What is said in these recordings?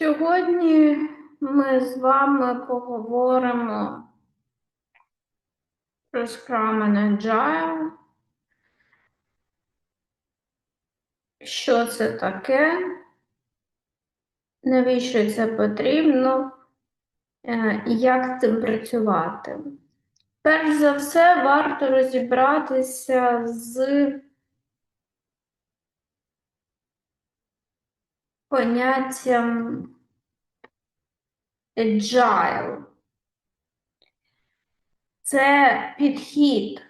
Сьогодні ми з вами поговоримо про Scrum and Agile. Що це таке? Навіщо це потрібно? е, І як цим працювати? Перш за все, варто розібратися з поняттям agile. Це підхід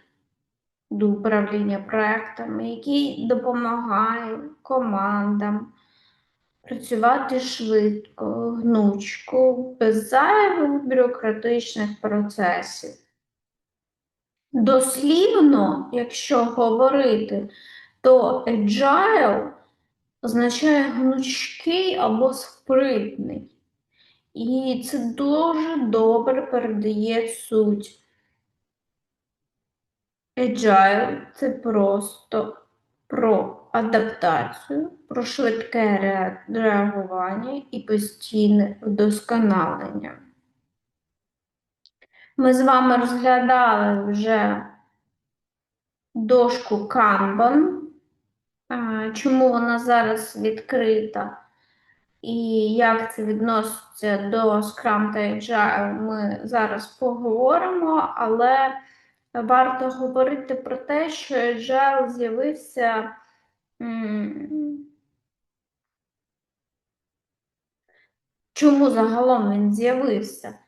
до управління проектами, який допомагає командам працювати швидко, гнучко, без зайвих бюрократичних процесів. Дослівно, якщо говорити, то agile означає гнучкий або спритний. І це дуже добре передає суть. Agile – це просто про адаптацію, про швидке реагування і постійне вдосконалення. Ми з вами розглядали вже дошку Kanban, чому вона зараз відкрита і як це відноситься до Scrum та Agile, ми зараз поговоримо, але варто говорити про те, що Agile з'явився чому загалом він з'явився?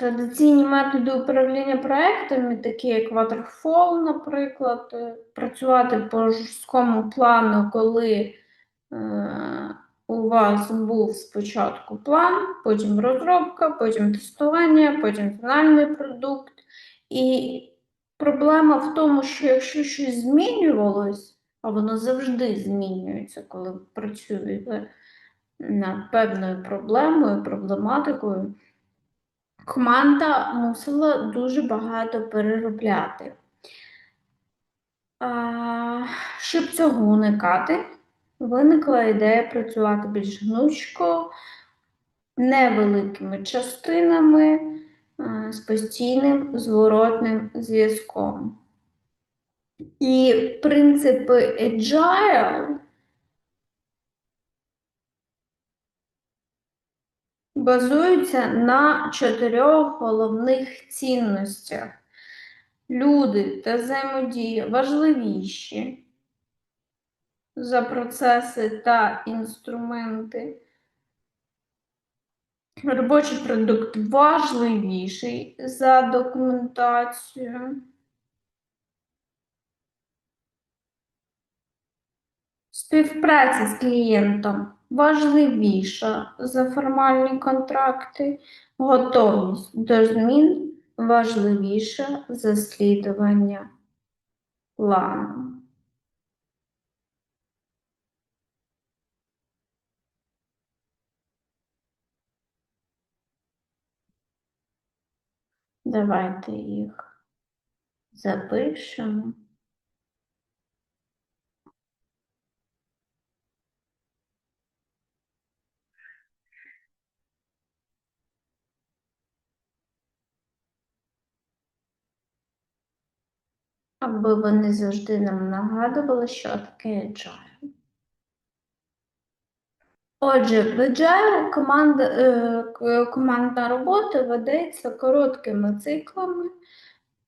Традиційні методи управління проектами, такі як Waterfall, наприклад, е, працювати по жорсткому плану, коли е, у вас був спочатку план, потім розробка, потім тестування, потім фінальний продукт. І проблема в тому, що якщо щось змінювалось, а воно завжди змінюється, коли працюєте над певною проблемою, проблематикою, команда мусила дуже багато переробляти. А, щоб цього уникати, виникла ідея працювати більш гнучко, невеликими частинами, а, з постійним зворотним зв'язком. І принципи agile базуються на чотирьох головних цінностях. Люди та взаємодія важливіші за процеси та інструменти. Робочий продукт важливіший за документацію. Співпраця з клієнтом важливіша за формальні контракти. Готовність до змін важливіша за слідування плану. Давайте їх запишемо. Аби вони завжди нам нагадували, що таке agile. Отже, в agile команда, е, к- командна робота ведеться короткими циклами.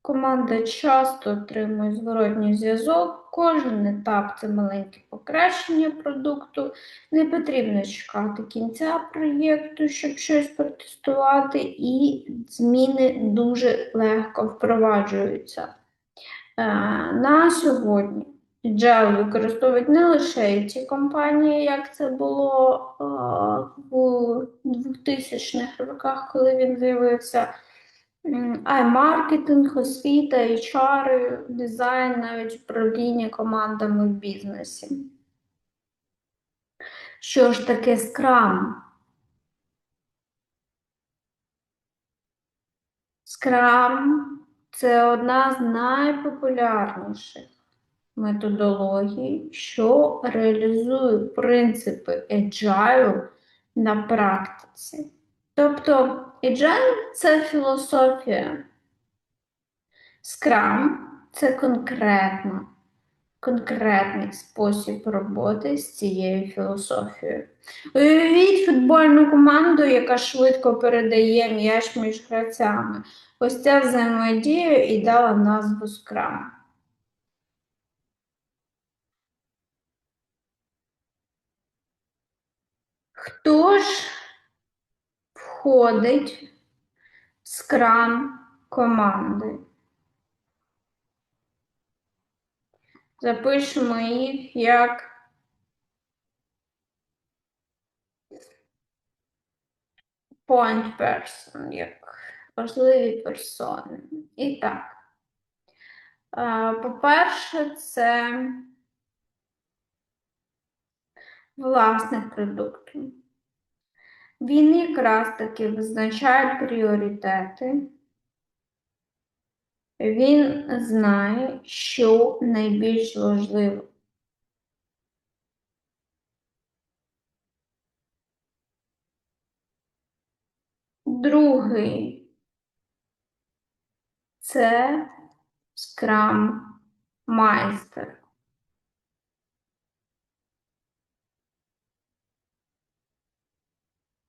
Команда часто отримує зворотній зв'язок. Кожен етап це маленьке покращення продукту. Не потрібно чекати кінця проєкту, щоб щось протестувати, і зміни дуже легко впроваджуються. Е, На сьогодні Agile використовують не лише ці компанії, як це було е, в 2000-х роках, коли він з'явився, а й маркетинг, освіта, HR, дизайн, навіть управління командами в бізнесі. Що ж таке Scrum? Scrum – це одна з найпопулярніших методологій, що реалізує принципи agile на практиці. Тобто Agile – це філософія. Scrum – це конкретно, конкретний спосіб роботи з цією філософією. Уявіть футбольну команду, яка швидко передає м'яч між гравцями. Ось ця взаємодія і дала назву Scrum. Хто ж входить в скрам команди? Запишемо їх як point person, як важливі персони. І так. По-перше, це власник продукту. Він якраз таки визначає пріоритети. Він знає, що найбільш важливо. Другий це скрам майстер.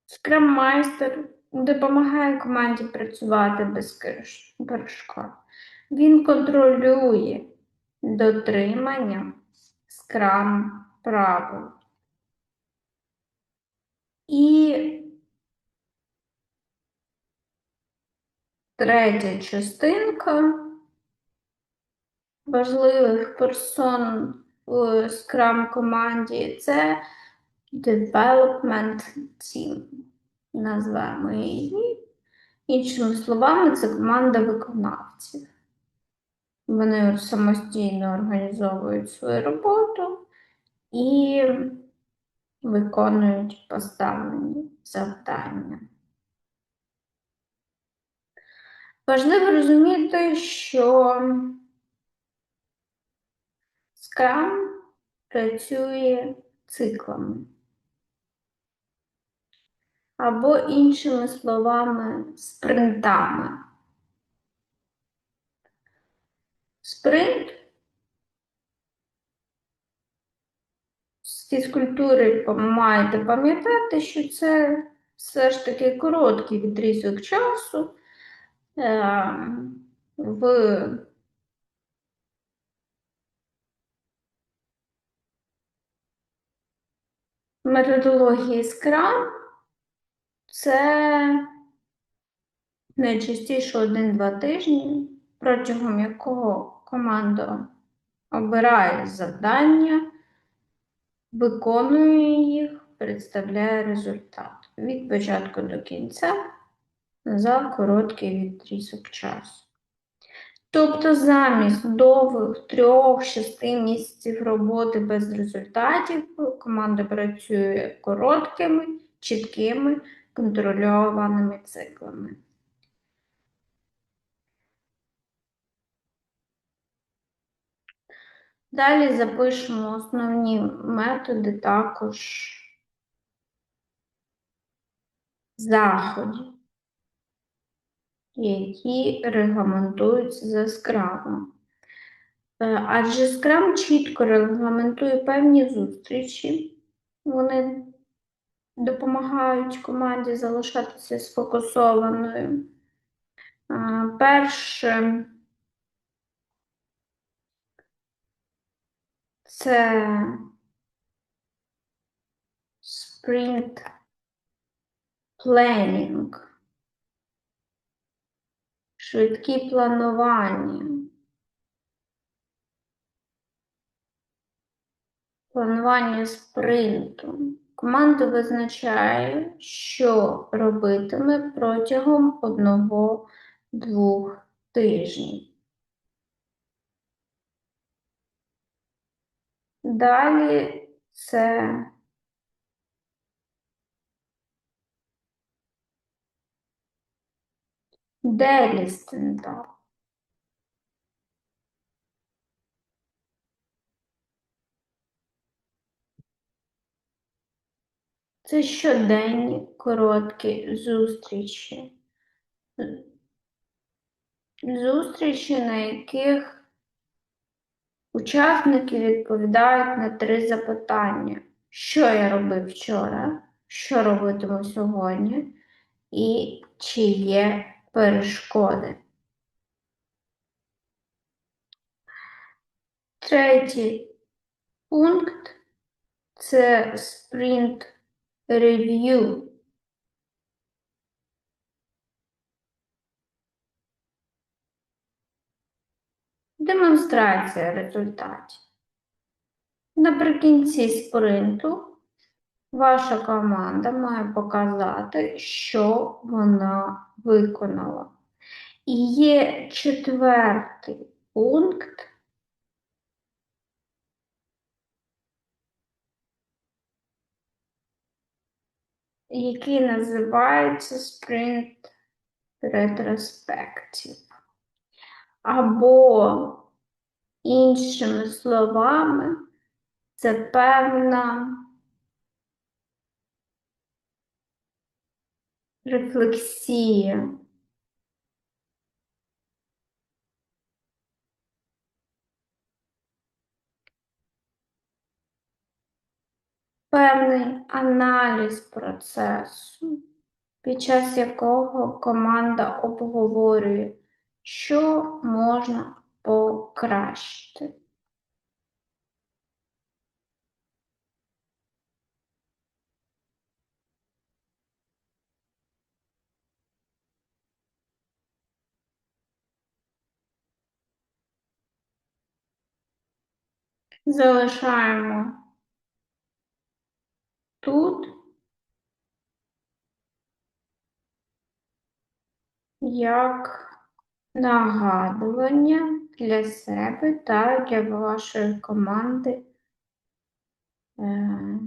Скрам-майстер допомагає команді працювати без перешкод. Він контролює дотримання скрам правил. І третя частинка важливих персон в скрам команді це Development Team. Назвемо її. Іншими словами, це команда виконавців. Вони самостійно організовують свою роботу і виконують поставлені завдання. Важливо розуміти, що Scrum працює циклами. Або, іншими словами, спринтами. Спринт з фізкультури маєте пам'ятати, що це все ж таки короткий відрізок часу е, в методології Scrum це найчастіше один-два тижні, протягом якого команда обирає завдання, виконує їх, представляє результат від початку до кінця за короткий відрізок часу. Тобто замість довгих трьох-шести місяців роботи без результатів команда працює короткими, чіткими, контрольованими циклами. Далі запишемо основні методи також заходів, які регламентуються за скрамом. Е, Адже скрам чітко регламентує певні зустрічі, вони допомагають команді залишатися сфокусованою. Е, Перше це sprint planning, швидкі планування. Планування спринту. Команда визначає, що робитиме протягом одного-двох тижнів. Далі це делістендал. Це щоденні короткі зустрічі. Зустрічі, на яких учасники відповідають на три запитання: що я робив вчора, що робитиму сьогодні, і чи є перешкоди. Третій пункт це спринт рев'ю. Демонстрація результатів. Наприкінці спринту ваша команда має показати, що вона виконала. І є четвертий пункт. який називається Sprint Retrospective. Або, іншими словами, це певна рефлексія. Певний аналіз процесу, під час якого команда обговорює, що можна покращити. Залишаємо тут як нагадування для себе та для вашої команди. Е,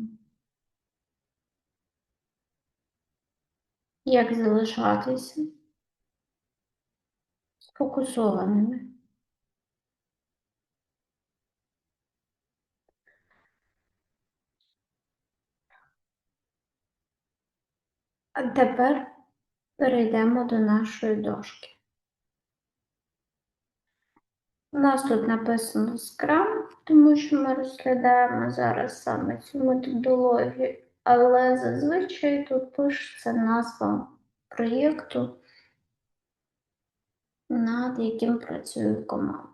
Як залишатися сфокусованими. А тепер перейдемо до нашої дошки. У нас тут написано Scrum, тому що ми розглядаємо зараз саме цю методологію, але зазвичай тут пишеться назва проєкту, над яким працює команда.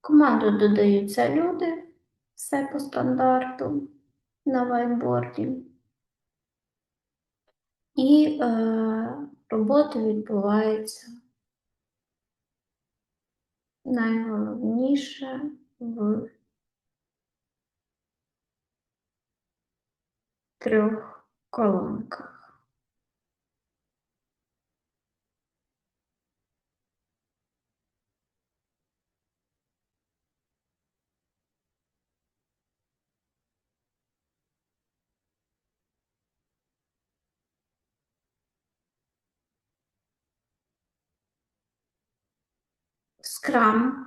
Команду додаються люди, все по стандарту на вайтборді. І е, робота відбувається найголовніше в трьох колонках. Scrum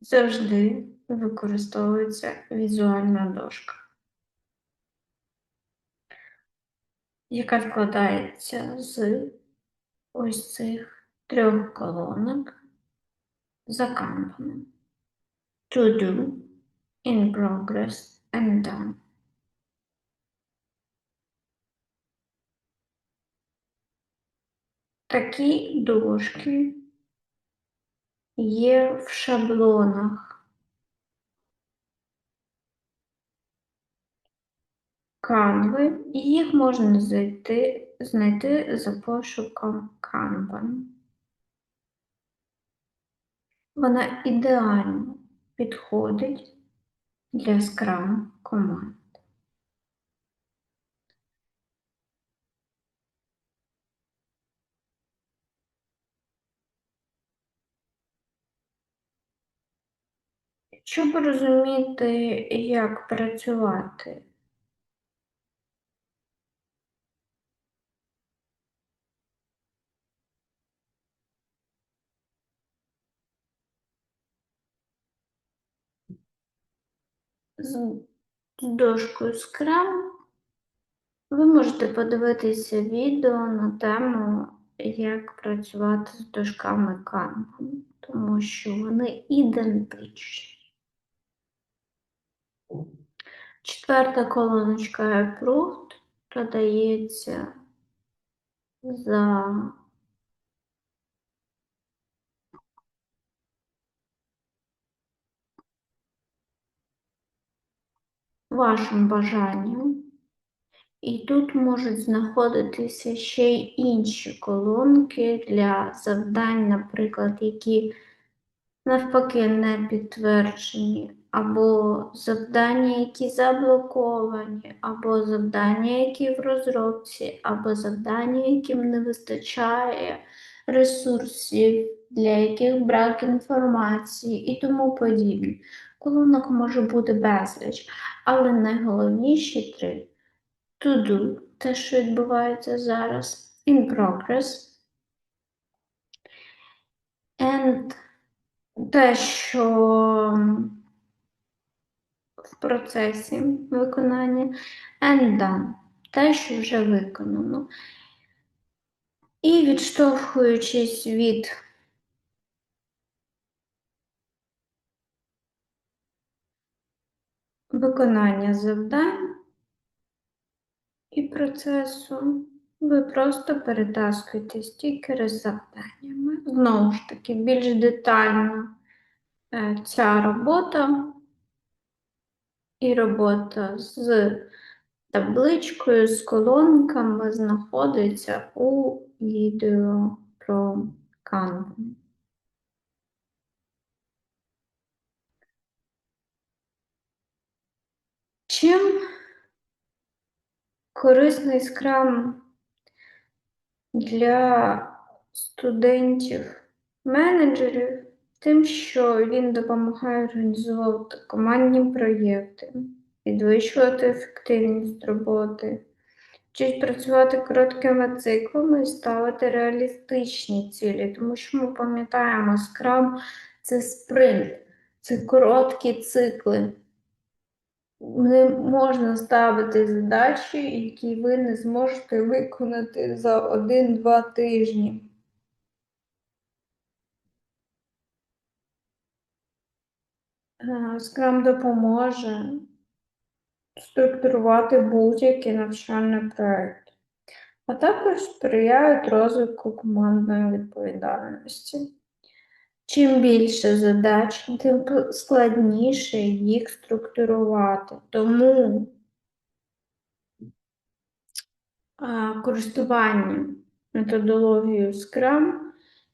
завжди використовується візуальна дошка, яка складається з ось цих трьох колонок за канваном. To do, in progress and done. Такі дошки є в шаблонах Canva, і їх можна знайти, знайти за пошуком Kanban. Вона ідеально підходить для Scrum команд. Щоб розуміти, як працювати з, дошкою Scrum. Ви можете подивитися відео на тему, як працювати з дошками Kanban, тому що вони ідентичні. Четверта колоночка Approved додається за вашим бажанням. І тут можуть знаходитися ще й інші колонки для завдань, наприклад, які навпаки не підтверджені, або завдання, які заблоковані, або завдання, які в розробці, або завдання, яким не вистачає ресурсів, для яких брак інформації і тому подібне. Колонок може бути безліч, але найголовніші три to do, те, що відбувається зараз, in progress. And те, що в процесі виконання, and done, те, що вже виконано. І відштовхуючись від виконання завдань і процесу, ви просто перетаскуєте стікери з завданнями. Знову ж таки, більш детально е, ця робота і робота з табличкою, з колонками знаходиться у відео про Canva. Чим корисний скрам для студентів-менеджерів, тим, що він допомагає організовувати командні проєкти, підвищувати ефективність роботи, вчить працювати короткими циклами і ставити реалістичні цілі, тому що ми пам'ятаємо, скрам це спринт, це короткі цикли. Не можна ставити задачі, які ви не зможете виконати за один-два тижні. Скрам допоможе структурувати будь-який навчальний проєкт, а також сприяють розвитку командної відповідальності. Чим більше задач, тим складніше їх структурувати. Тому користування методологією Scrum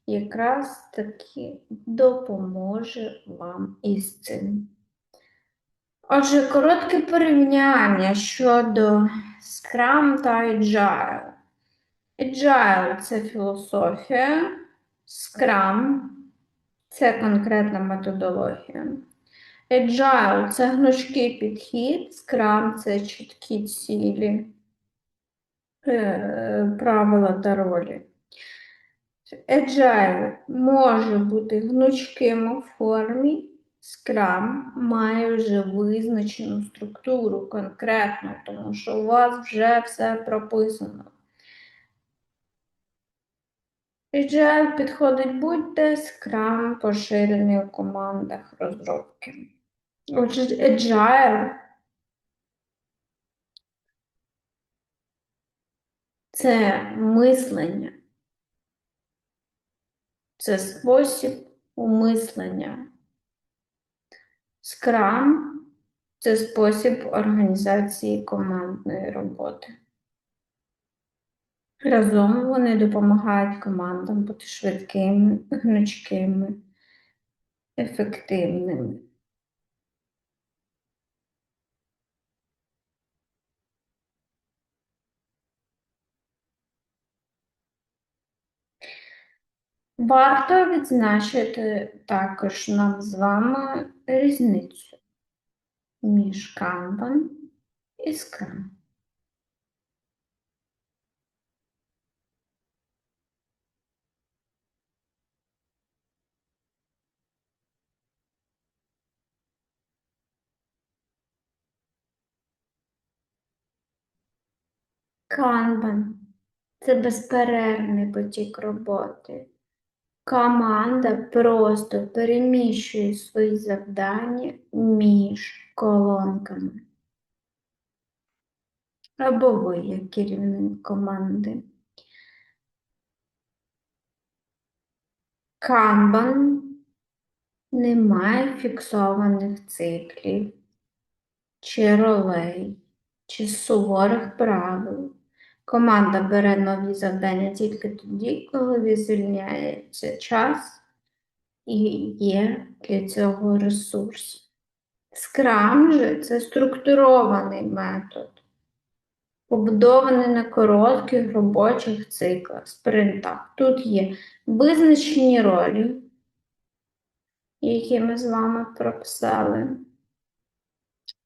якраз таки допоможе вам із цим. Отже, коротке порівняння щодо Scrum та Agile. Agile це філософія, Scrum це конкретна методологія. Agile це гнучкий підхід, Scrum це чіткі цілі, е, правила та ролі. Agile може бути гнучким у формі, Scrum має вже визначену структуру конкретно, тому що у вас вже все прописано. Agile підходить будь-де Scrum поширений у командах розробки. Отже, Agile це мислення, це спосіб умислення. Скрам – це спосіб організації командної роботи. Разом вони допомагають командам бути швидкими, гнучкими, ефективними. Варто відзначити також нам з вами різницю між Kanban і Scrum. Kanban – це безперервний потік роботи. Команда просто переміщує свої завдання між колонками. Або ви, як керівник команди. Канбан не має фіксованих циклів, чи ролей, чи суворих правил. Команда бере нові завдання тільки тоді, коли звільняється час і є для цього ресурс. Скрам же це структурований метод, побудований на коротких робочих циклах, спринтах. Тут є визначені ролі, які ми з вами прописали.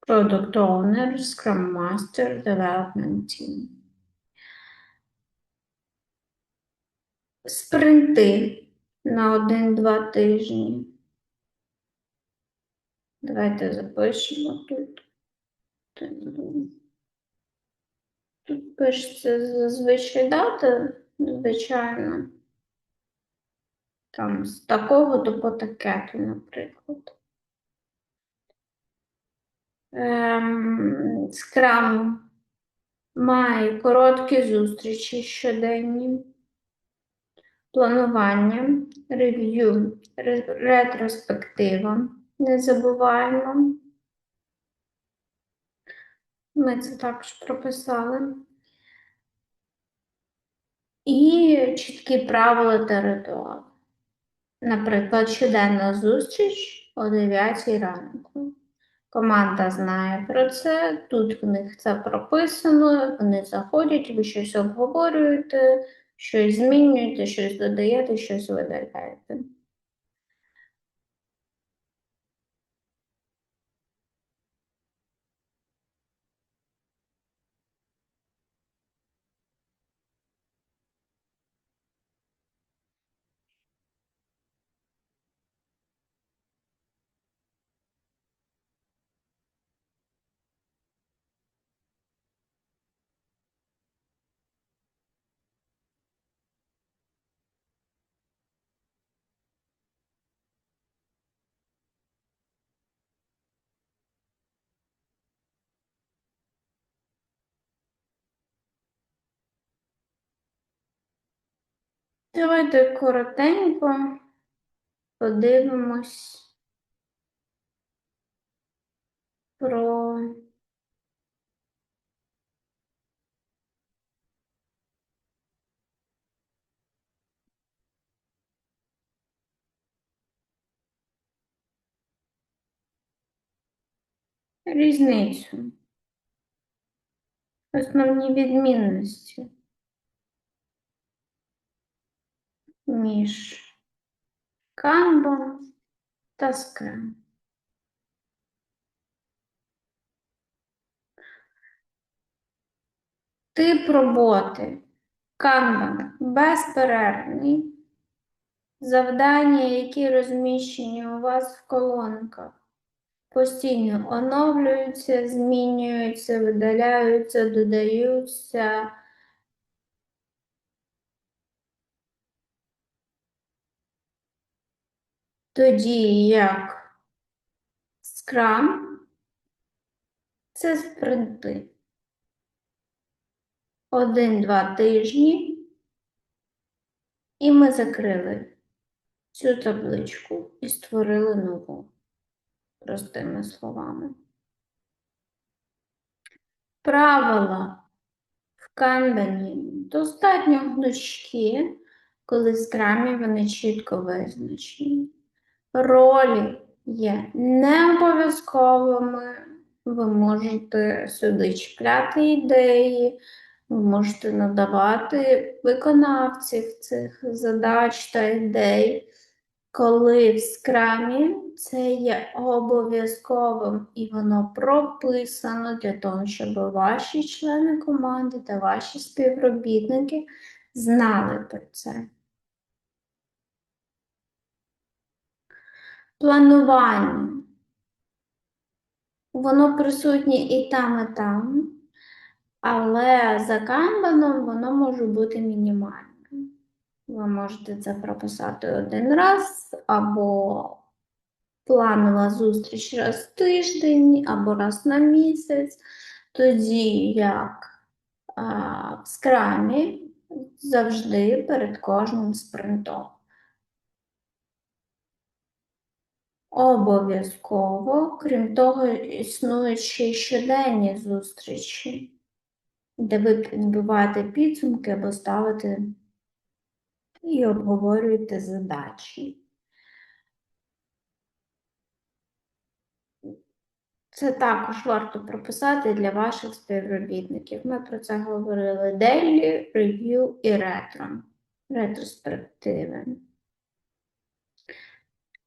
Product Owner, Scrum Master, Development Team. Спринти на один-два тижні. Давайте запишемо тут. Тут пишеться зазвичай дата, звичайно. Там з такого до по такету, наприклад. Ем, Скрам має короткі зустрічі щоденні, планування, рев'ю, ретроспектива. Не забуваємо. Ми це також прописали. І чіткі правила та ритуали. Наприклад, щоденна зустріч о 9 ранку. Команда знає про це, тут в них це прописано, вони заходять, ви щось обговорюєте, щось змінюєте, щось додаєте, щось видаляєте. Давайте коротенько подивимось про різницю, основні відмінності між Kanban та Scrum. Тип роботи Kanban безперервний. Завдання, які розміщені у вас в колонках, постійно оновлюються, змінюються, видаляються, додаються. Тоді як Scrum це спринти. Один-два тижні, і ми закрили цю табличку і створили нову, простими словами. Правила в канбані достатньо гнучкі, коли в скрамі вони чітко визначені. Ролі є не обов'язковими. Ви можете сюди чіпляти ідеї, ви можете надавати виконавців цих задач та ідей. Коли в скрамі це є обов'язковим і воно прописано для того, щоб ваші члени команди та ваші співробітники знали про це. Планування. Воно присутнє і там, і там. Але за канбаном воно може бути мінімальним. Ви можете це прописати один раз, або планова зустріч раз в тиждень, або раз на місяць. Тоді як а, в скрамі завжди перед кожним спринтом. Обов'язково, крім того, існують ще й щоденні зустрічі, де ви підбиваєте підсумки або ставите і обговорюєте задачі. Це також варто прописати для ваших співробітників. Ми про це говорили Daily, Review і ретро. Ретроспективи.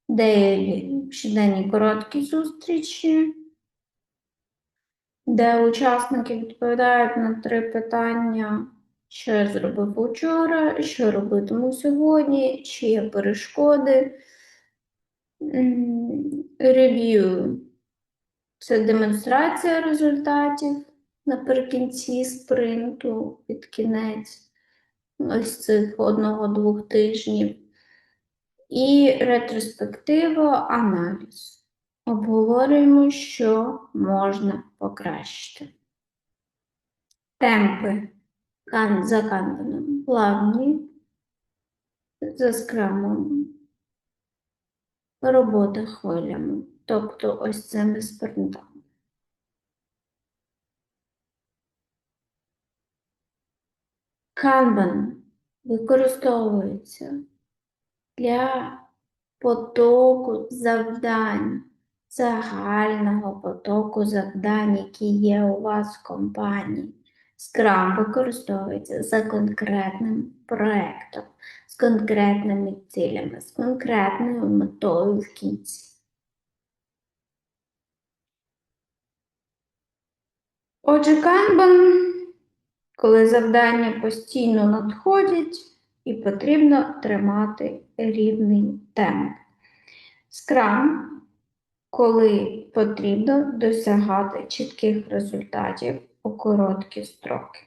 Daily – щоденні короткі зустрічі, де учасники відповідають на три питання, що я зробив учора, що робитиму сьогодні, чи є перешкоди. Review – це демонстрація результатів наприкінці спринту під кінець ось цих одного-двох тижнів. І ретроспектива аналіз. Обговорюємо, що можна покращити. Темпи за канваном плавні, за скрамом, робота хвилями, тобто ось цими спринтами. Канбан використовується для потоку завдань, загального потоку завдань, які є у вас в компанії. Scrum використовується за конкретним проектом, з конкретними цілями, з конкретною метою в кінці. Отже, Kanban, коли завдання постійно надходять і потрібно тримати рівний темп. Скрам, коли потрібно досягати чітких результатів у короткі строки.